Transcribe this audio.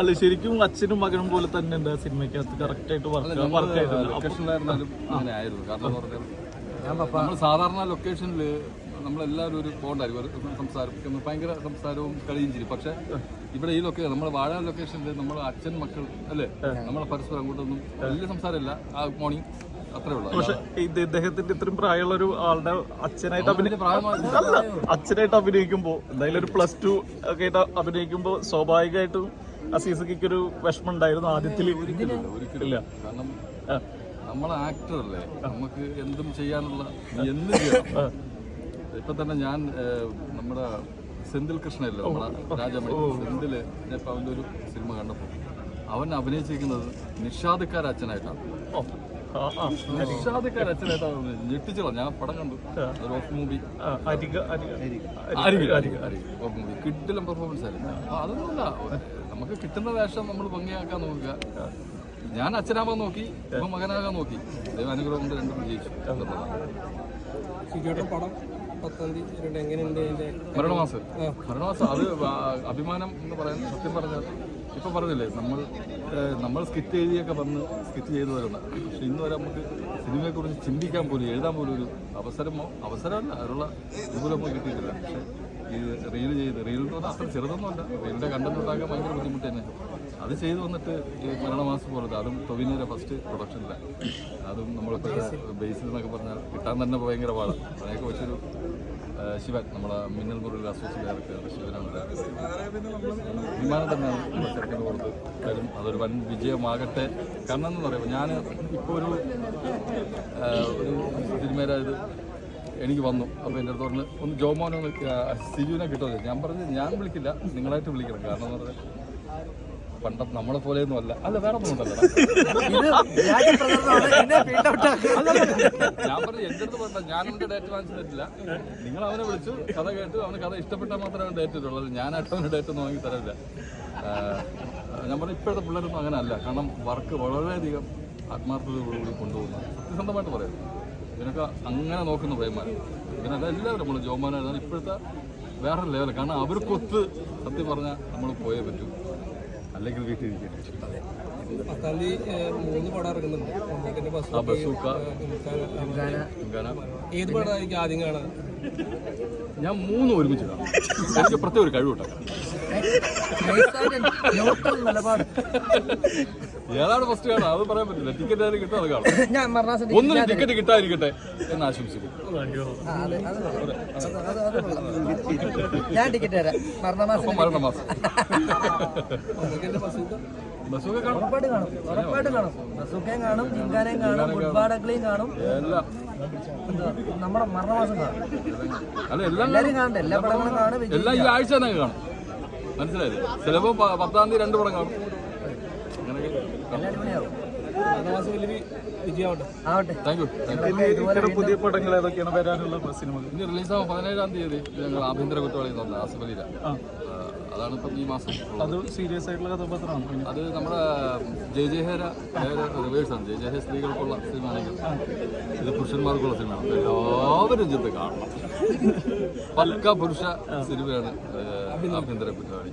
അല്ല ശരിക്കും അച്ഛനും മകനും പോലെ തന്നെ ഉണ്ട് ആ സിനിമയ്ക്കകത്ത് കറക്റ്റ് ആയിട്ട് വർക്ക് വർക്ക് ആയിട്ടുണ്ട്. ലൊക്കേഷനിലായിരുന്നാലും അങ്ങനെ ആയിരുന്നു. കാരണം എന്ന് നമ്മൾ സാധാരണ ലൊക്കേഷനിൽ നമ്മളെല്ലാവരും ഒരു ബോണ്ടായിരിക്കും ഒരു സംസാരം ഭയങ്കര സംസാരവും കളിയും ചെയ്യും. പക്ഷെ ഇവിടെ ഈ ലൊക്കേഷൻ നമ്മുടെ വാഴ ലൊക്കേഷനിൽ നമ്മുടെ അച്ഛൻ മക്കൾ അല്ലേ? നമ്മളെ പരസ്പരം അങ്ങോട്ടൊന്നും വലിയ സംസാരമില്ല. ആ മോർണിംഗ് അത്രേ ഉള്ളൂ. പക്ഷെ ഇത് ഇദ്ദേഹത്തിന്റെ ഇത്രയും പ്രായമുള്ള ഒരു ആളുടെ അച്ഛനായിട്ട് അഭിനയി വലിയ പ്രായമായി അച്ഛനായിട്ട് അഭിനയിക്കുമ്പോ എന്തായാലും ഒരു പ്ലസ് ടു ഒക്കെ ആയിട്ട് അഭിനയിക്കുമ്പോ സ്വാഭാവികമായിട്ടും അസീസക്ക് ഒരു വിഷമം ഉണ്ടായിരുന്നു ആദ്യത്തിൽ ഒരിക്കലില്ല കാരണം നമ്മൾ ആക്ടർ അല്ലേ? നമുക്ക് എന്തും ചെയ്യാനുള്ള എന്ത് ഇപ്പൊ തന്നെ ഞാൻ നമ്മുടെ സെന്തിൽ കൃഷ്ണയല്ലോ? നമ്മുടെ രാജാമണി സെന്തിൽ ഞാൻ ഇപ്പൊ അവന്റെ ഒരു സിനിമ കണ്ടപ്പോ. അവൻ അഭിനയിച്ചിരിക്കുന്നത് നിഷാദക്കാര അച്ഛനായിട്ടാണ് ഓ, ആ, ആ, നിഷാദക്കാര അച്ഛനായിട്ടാണ് അഭിനയിച്ചത്. ഞെട്ടിച്ചോളാം ഞാൻ പടം കണ്ടു. ഒരു ഓഫ് മൂവി കിട്ടിലും പെർഫോമൻസ് ആയിരുന്നു. അതൊന്നുമില്ല. നമുക്ക് കിട്ടുന്ന വേഷം നമ്മൾ ഭംഗിയാക്കാൻ നോക്കുക. ഞാൻ അച്ഛനാവാൻ നോക്കി ഇപ്പൊ മകനാകാൻ നോക്കി. ദൈവം അനുഗ്രഹം കൊണ്ട് രണ്ടും വിജയിച്ചു പടം മരണമാസം മരണമാസം അത് അഭിമാനം എന്ന് പറയാൻ സത്യം പറഞ്ഞാൽ ഇപ്പൊ പറഞ്ഞില്ലേ നമ്മൾ നമ്മൾ സ്കിറ്റ് എഴുതിയൊക്കെ വന്ന് സ്കിറ്റ് ചെയ്തു വരുന്ന. പക്ഷെ ഇന്ന് വരെ നമുക്ക് സിനിമയെക്കുറിച്ച് ചിന്തിക്കാൻ പോലും എഴുതാൻ പോലും ഒരു അവസരമോ അവസരമല്ല. അതിനുള്ള ഇതുപോലെ നമുക്ക് കിട്ടിയിട്ടില്ല. പക്ഷേ ഇത് റീൽ ചെയ്ത് റീൽ എന്ന് പറഞ്ഞാൽ അത്ര ചെറുതൊന്നുമല്ല. റീലിന്റെ കണ്ടന്റ് ഉണ്ടാക്കാൻ ഭയങ്കര ബുദ്ധിമുട്ട് തന്നെ. അത് ചെയ്തു വന്നിട്ട് ഈ മരണമാസം പോലത്തെ അതും ടൊവിനോയുടെ ഫസ്റ്റ് പ്രൊഡക്ഷനില്ല അതും നമ്മളിപ്പോൾ ബേസിൽ എന്നൊക്കെ പറഞ്ഞാൽ കിട്ടാൻ തന്നെ ഭയങ്കര പാടാണ് അതിനൊക്കെ വെച്ചൊരു ശിവൻ നമ്മളെ മിന്നൽ മുറിൽ അസോസിയേറ്റ് ഡയറക്ടർ ശിവനാണ്. വിമാനം തന്നെയാണ് നമ്മുടെ ചെറുക്കന് കൊടുത്ത് തരും. അതൊരു വൻ വിജയമാകട്ടെ. കാരണം എന്ന് പറയുമ്പോൾ ഞാൻ ഇപ്പോൾ ഒരു ഒരു സിനിമയിലായത് എനിക്ക് വന്നു. അപ്പോൾ എന്റെ അടുത്ത് പറഞ്ഞ് ഒന്ന് ജോമോനെ സിജുവിനെ കിട്ടുമോ? ഞാൻ പറഞ്ഞു ഞാൻ വിളിക്കില്ല. നിങ്ങളായിട്ട് വിളിക്കണം. കാരണം എന്ന് പറഞ്ഞാൽ പണ്ട നമ്മളെ പോലെ ഒന്നും അല്ല. അല്ല വേറെ ഒന്നും ഉണ്ടല്ലോ ഞാൻ പറഞ്ഞു എന്റെ അടുത്ത് പറഞ്ഞ ഞാൻ എന്റെ ഡേറ്റ് വാങ്ങിച്ചിട്ടില്ല നിങ്ങൾ അവനെ വിളിച്ചു കഥ കേട്ടു. അവന് കഥ ഇഷ്ടപ്പെട്ടാൽ മാത്രമേ ഡേറ്റ് ഇട്ടുള്ളൂ ഞാനായിട്ട് അവന് ഡേറ്റ് ഒന്നും വാങ്ങി തരില്ല ഞാൻ പറഞ്ഞു ഇപ്പോഴത്തെ പിള്ളേരൊന്നും അങ്ങനെ അല്ല. കാരണം വർക്ക് വളരെയധികം ആത്മാർത്ഥതയോടുകൂടി കൊണ്ടുപോകുന്നു. സത്യസന്ധമായിട്ട് പറയാം. ഇതിനൊക്കെ അങ്ങനെ നോക്കുന്ന പ്രേമാർ ഇതിനല്ല എല്ലാവരും നമ്മൾ ജോമാനായിരുന്നു ഇപ്പോഴത്തെ വേറെ ലെവൽ കാരണം അവർക്കൊത്ത് സത്യം പറഞ്ഞാൽ നമ്മൾ പോയേ പറ്റൂ. അല്ലെങ്കിൽ മൂന്ന് പടം ഇറങ്ങുന്നുണ്ട്. ഏത് പടമായിരിക്കും ആദ്യം കാണാൻ? ഞാൻ മൂന്നും ഒരുമിച്ച് കാണാം. എനിക്ക് പ്രത്യേക ഒരു കഴിവുണ്ടാക്കാം ഏതാണ് ഫസ്റ്റ് കാണാം അത് പറയാൻ പറ്റില്ല. ടിക്കറ്റ് അത് കാണും. ഞാൻ ഒന്നിനും ടിക്കറ്റ് കിട്ടാതിരിക്കട്ടെ എന്ന് ആശംസിക്കും ഞാൻ ടിക്കറ്റ് തരാം. മരണമാസം മരണമാസം കാണും. ഉറപ്പായിട്ട് കാണും. ഉറപ്പായിട്ട് കാണും. ബസൂക്കയും കാണും ജിങ്കാനയും കാണും നമ്മുടെ മരണമാസം കാണും. അല്ല എല്ലാം പടങ്ങളും കാണും. എല്ലാം ഈ ആഴ്ച തന്നെ കാണും. മനസ്സിലായില്ലേ ചിലപ്പോൾ പത്താം തീയതി രണ്ട് പടം കാണും. അങ്ങനെയൊക്കെ. എല്ലാം അടിപൊളിയാവും മരണമാസം ആവട്ടെ. താങ്ക് യു താങ്ക് യു ഇനി ഇത്തരം പുതിയ പടങ്ങൾ ഏതൊക്കെയാണ് വരാനുള്ള സിനിമകൾ ഇനി റിലീസാവും പതിനേഴാം തീയതി ഞങ്ങൾ ആഭ്യന്തര കുറ്റവാളി എന്ന് പറഞ്ഞ. അതാണ് ഇപ്പം ഈ മാസം. അത് സീരിയസ് ആയിട്ടുള്ള കഥാപാത്രമാണ്. അത് നമ്മുടെ ജയ ജയഹേര റിവേഴ്സ് ആണ്. ജയ ജയഹേ സ്ത്രീകൾക്കുള്ള സിനിമയാണെങ്കിൽ ഇത് പുരുഷന്മാർക്കുള്ള സിനിമയാണ്. എല്ലാവരും ചെന്ന് കാണണം. പക്ക പുരുഷ സിനിമയാണ് ആഭ്യന്തര കുറ്റവാളി.